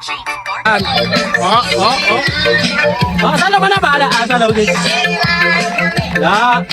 Martin. Oh, oh, oh. Oh, saan naman na bahala? Ah, sa Laudis. Yeah.